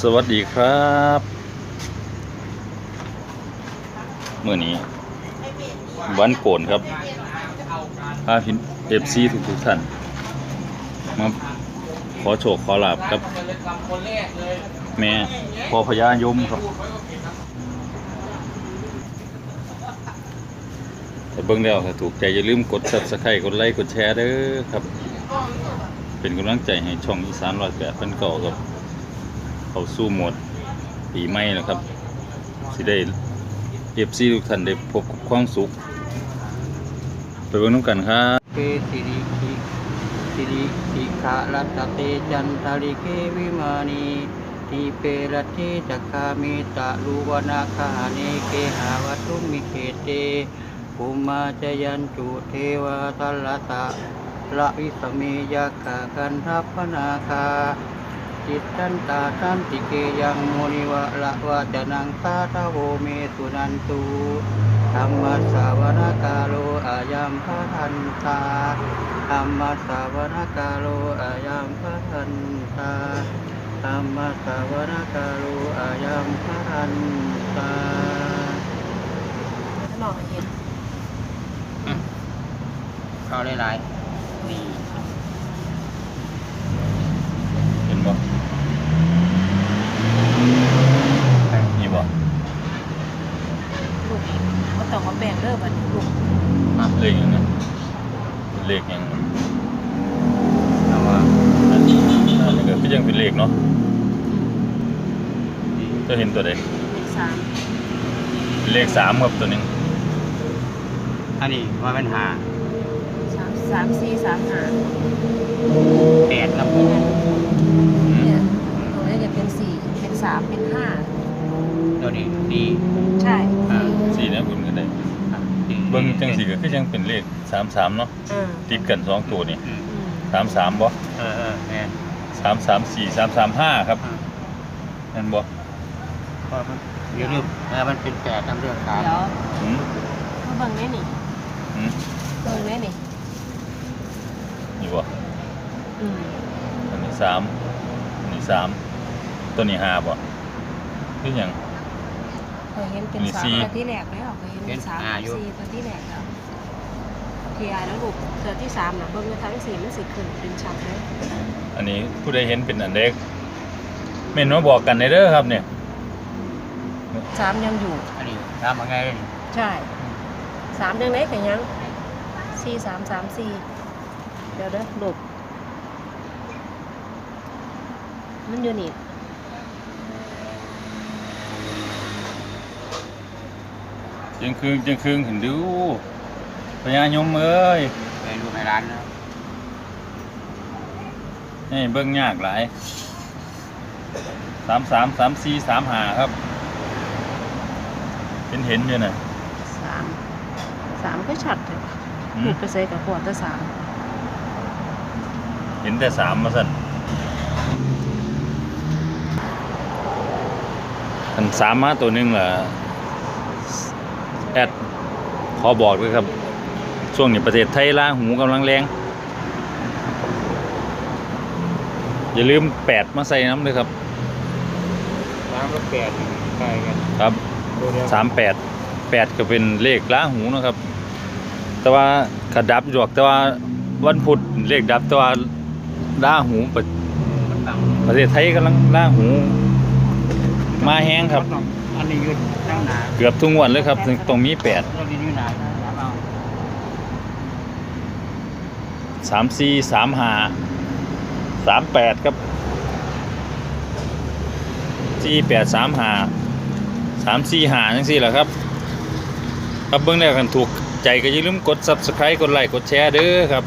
สวัสดีครับเมื่อนี้วันโกนครับพาพินเอฟซีทุกทุกท่านมาขอโชคขอลาบครับ แม่พอพญายมครับแต่เบิ่งแล้วถ้าถูกใจอย่าลืมกด subscribe กดไลค์กดแชร์เด้อครับ เป็นกำลังใจให้ช่องอีสานรอยแปดพันเก่าครับ เข้าสู้หมดปีใหม่แล้วครับสิได้เอฟซีทุกท่านได้พบกับความสุข ไปเบิ่งน้ำกันครับเกสิริกิสิริสิขาลัตเตจันทริเกวิมานีทีเปรติจักขามิตะลุวนาคาเนเกหาวัตุมิเขเตภูมาจยันจุเทวาทัลลตะละวิสเมยักขะกันทัพนาคา จิตตันตาตันติเกยังโมนิวะละวะจะนังสาทโวเมสุนันตุธรรมสาวนกาโลอายัมพะทันตาธรรมสาวนาคาโลอายัมพะทันตาธรรมสาวนาคาโลอายัมพะทันตาหน่อเห็นเข้าหลายวีเห็นบ่นี่บ่ ลูกก็ต้องมาแบ่งเด้อบัดนี้ลูกเลขหยังนะเลขหยังๆเอาว่าอันนี้อันนี้ก็คือยังเป็นเลขเนาะจะเห็นตัวใดเลขสามเป็นเลขสามครับตัวหนึงอันนี้ว่าเป็นหาสามสามสี่สามห้าแปดครับอืมเนี่ยตรงนี้จะเป็นสี่เป็นสามเป็นห้าตัวนี้ดีใช่ อ่า สี่นะคุณก็ได้อะดีเบิ่งจังสี่ก็คือยังเป็นเลขสามสามเนาะอ่าติดกันสองตัวนี่อืมอืมสามสามบ่เออเออแม่นสามสามสี่สามสามห้าครับอ่านั่นบ่เพราะมันอย่าลืมเออมันเป็นแปดน้ำเลือดสามเดี๋ยวอืมมาเบิ่งได้นี่อืมเบิ่งได้นี่นี่บ่อืมอันนี้สามอันนี้สามตัวนี้ห้าบ่คือหยัง เคยเห็นเป็นมีสามสี่ ตัวที่แรกแล้วเคยเห็นเป็นสามสี่ตัวที่แรกแล้วทีไอแล้วลูกตัวที่สามน่ะเบิ่งในทั้งสี่มันสิขึ้นเป็นชัดเลยอันนี้ผู้ใดเห็นเป็นอันเด็กเม่นมาบอกกันในเด้อครับเนี่ยสามยังอยู่ อันนี้ทำยังไงเลยใช่สามเดือนไหนกันยังสี่สามสามสี่เดี๋ยวเด้อหลบมันอยู่นี่ จึงคืนจึงคืนถึงดูพญายมเอ้ยไปดูในร้านนะนี่เบิ่งยากหลายสามสามสามสี่สามห้าครับเห็นเห็นอยู่น่ะสามสามก็ชัดเลยอืหลุมดไปใส่กับขวดแต่สามเห็นแต่สามมาสั่นอันสามมาตัวหนึงล่ะ แอดขอบอกด้วยครับ ช่วงนี้ประเทศไทยล่าหูกำลังแรง อย่าลืมแปดมาใส่น้ำเลยครับร้านก็แปดใกล้กันครับตัวเดียวสามแปดแปดก็เป็นเลขล้าหูนะครับ แต่ว่าขัดดับอยู่ดอกแต่ว่าวันพุธเลขดับแต่ว่าล้าหูประมันต่างประเทศไทยกำลังล้าหู มาแห้งครับ อันนี้ยืนตั้งหนาเกือบทุกงวันเลยครับตรงมีแปดเราดียืนหนาเอาสามสี่สามห้าสามแปดครับสี่แปดสามห้าสามสี่ห้าจังสี่แหละครับครับเบื้องแรกกันถูกใจก็อย่าลืมกด subscribe กดไลค์กดแชร์เด้อครับ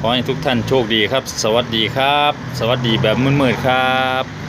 ขอให้ทุกท่านโชคดีครับ สวัสดีครับ สวัสดีแบบมืดๆครับ